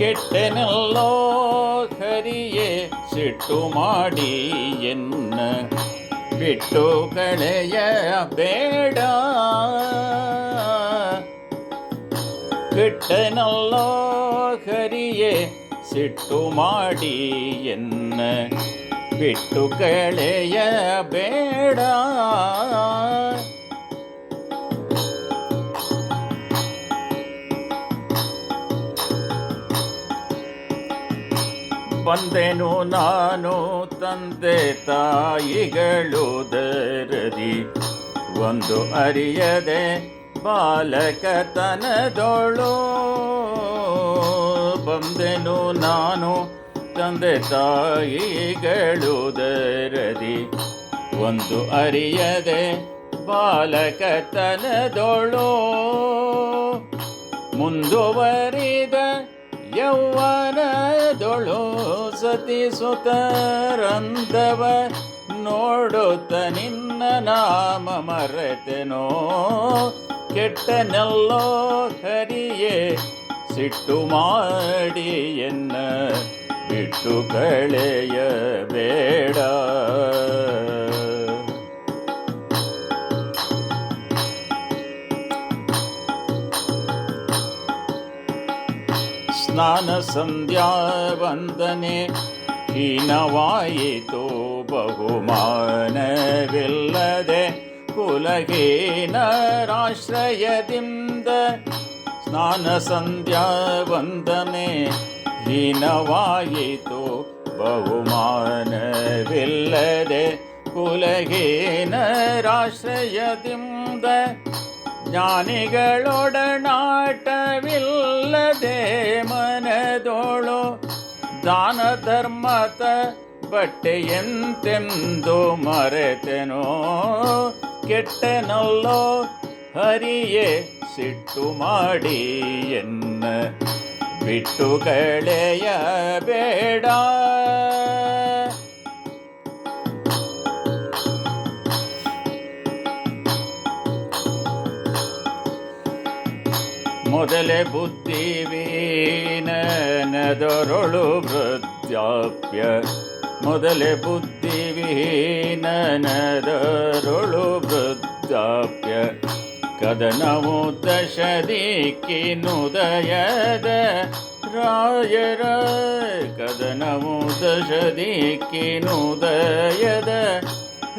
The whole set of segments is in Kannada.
ಕೆಟ್ಟೆನಲ್ಲೋ ಹರಿಯೇ ಸಿಟ್ಟು ಮಾಡಿ ಎನ್ನ ಬಿಟ್ಟು ಕಳೆಯ ಬೇಡ ಕೆಟ್ಟನಲ್ಲೋ ಹರಿಯೇ ಸಿಟ್ಟು ಮಾಡಿ ಎನ್ನ ಬಿಟ್ಟು ಕಳೆಯ ಬೇಡ ಬಂದೆನು ನಾನು ತಂದೆ ತಾಯಿಗಳು ದರದಿ. ಒಂದು ಅರಿಯದೆ ಬಾಲಕತನದೊಳು. ಬಂದೆನು ನಾನು ತಂದೆ ತಾಯಿಗಳು ದರದಿ. ಒಂದು ಅರಿಯದೆ ಬಾಲಕತನದೊಳು. ಮುಂದುವರಿದ ಯೌವನದೊಳು ಸತಿ ಸುತರಂದವ ನೋಡುತ್ತ ನಿನ್ನ ನಾಮ ಮರೆತೆನೋ ಕೆಟ್ಟನೆಲ್ಲೋ ಹರಿಯೇ ಸಿಟ್ಟು ಮಾಡಿ ಎನ್ನ ಬಿಟ್ಟು ಕಳೆಯ ಬೇಡ ಸ್ನಾನ ಸಂಧ್ಯಾ ವಂದನೆ ಹೀನವಾಯಿತು ಬಹುಮಾನವಿಲ್ಲದೆ ಕುಲಹೀನರಾಶ್ರಯದಿಂದ ಸ್ನಾನ ಸಂಧ್ಯಾ ವಂದನೆ ಹೀನವಾಯಿತು ಬಹುಮಾನವಿಲ್ಲದೆ ಕುಲಹೀನರಾಶ್ರಯದಿಂದ ಜ್ಞಾನಿಗಳೊಡನಾಟವಿಲ್ಲದೆ ಮನದೋಳು ದಾನ ಧರ್ಮತ ಬಟ್ಟೆಯಂತೆಂದು ಮರೆತೆನೋ? ಕೆಟ್ಟನಲ್ಲೋ ಹರಿಯೇ ಸಿಟ್ಟು ಮಾಡಿ ಎನ್ನ? ಬಿಟ್ಟು ಕಳೆಯ ಬೇಡ. ಮೊದಲೇ ಬುದ್ಧಿವೀನದರೊಳು ವೃದ್ಧಾಪ್ಯ. ಮೊದಲೇ ಬುದ್ಧಿವೀನದರೊಳು ವೃದ್ಧಾಪ್ಯ. ಕದನವು ದಶ ಕಿನುದಯದ ರಾಯರ. ಕದನವು ದಶ ದಿಕ್ಕಿನುದಯದ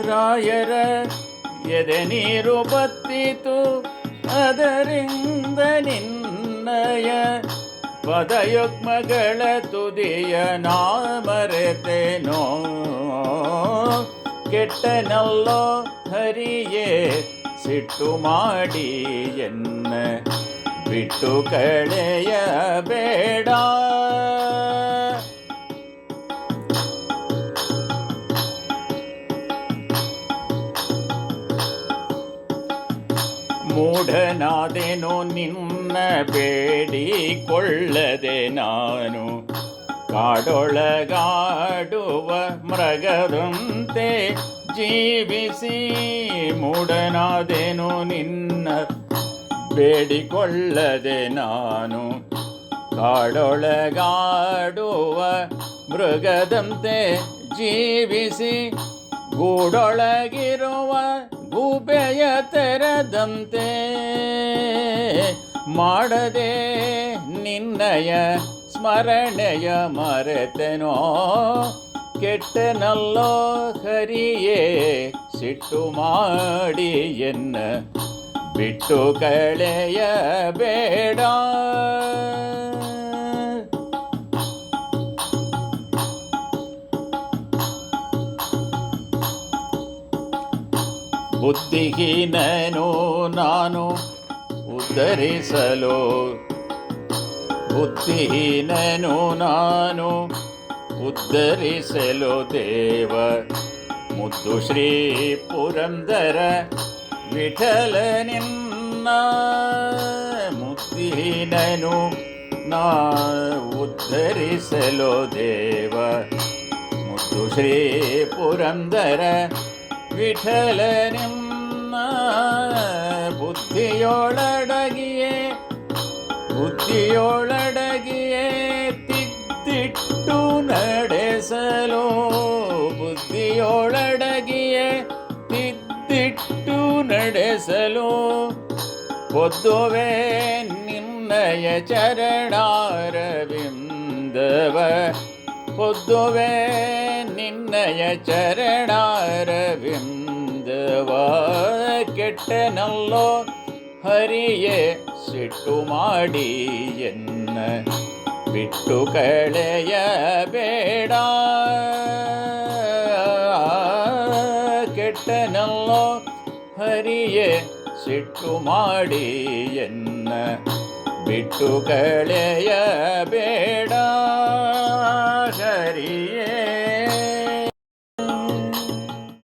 ರಾಯರ. ಎದೆ ನೀರು ಬತ್ತಿತು ಅದರಿಂದ ನಿನ್ನಯ. ಪದಯುಗ್ಮಗಳ ತುದಿಯ ನಾ ಮರೆತೆನೋ ಕೆಟ್ಟನಲ್ಲೋ ಹರಿಯೇ ಸಿಟ್ಟು ಮಾಡಿ ಎನ್ನ ಬಿಟ್ಟು ಕಳೆಯ ಮೂಢನಾದೆನು ನಿನ್ನ ಬೇಡಿಕೊಳ್ಳದೆ ನಾನು. ಕಾಡೊಳಗಾಡುವ ಮೃಗದಂತೆ ಜೀವಿಸಿ ಮೂಢನಾದೆನು ನಿನ್ನ ಬೇಡಿಕೊಳ್ಳದೆ ನಾನು. ಕಾಡೊಳಗಾಡುವ ಮೃಗದಂತೆ ಜೀವಿಸಿ ಗೂಡೊಳಗಿರುವ ಗೂಬೆಯ ತೆರದಂತೆ ಮಾಡದೆ ನಿನ್ನಯ ಸ್ಮರಣೆಯ ಮರೆತೆನೋ ಕೆಟ್ಟನಲ್ಲೋ ಹರಿಯೇ ಸಿಟ್ಟು ಮಾಡಿ ಎನ್ನ ಬಿಟ್ಟು ಕಳೆಯ ಬೇಡ ಬುದ್ಧಿಹೀನನು ನಾನು ಉದ್ಧರಿಸಲು. ಬುದ್ಧಿಹೀನನು ನಾನು ಉದ್ಧರಿಸಲು ದೇವ. ಮುದ್ದು ಶ್ರೀ ಪುರಂದರ ವಿಠಲ ನಿನ್ನ ಮುದ್ದಿಹೀನನು ನಾ ಉದ್ಧರಿಸಲು ದೇವ. ಮುದ್ದು ಶ್ರೀ ಪುರಂದರ ವಿಠಲನೆನ್ನ ಬುದ್ಧಿಯೊಳಡಗಿಯೇ ಬುದ್ಧಿಯೊಳಡಗಿಯೇ ತಿದ್ದಿಟ್ಟು ನಡೆಸಲು ಬುದ್ಧಿಯೊಳಡಗಿಯೇ ತಿದ್ದಿಟ್ಟು ನಡೆಸಲು. ಒದ್ದುವೆ ನಿನ್ನಯ ಚರಣಾರವಿಂದವ ಒದ್ದುವೆ ನಿನ್ನಯ ಚರಣಾರವಿಂದವ ಕೆಟ್ಟನಲ್ಲೋ ಹರಿಯೇ ಸಿಟ್ಟು ಮಾಡಿ ಎನ್ನ ಬಿಟ್ಟು ಕಳೆಯ ಬೇಡ ಕೆಟ್ಟನಲ್ಲೋ ಹರಿಯೇ ಸಿಟ್ಟು ಮಾಡಿ ಎನ್ನ ಬಿಟ್ಟು ಕಳೆಯ ಬೇಡ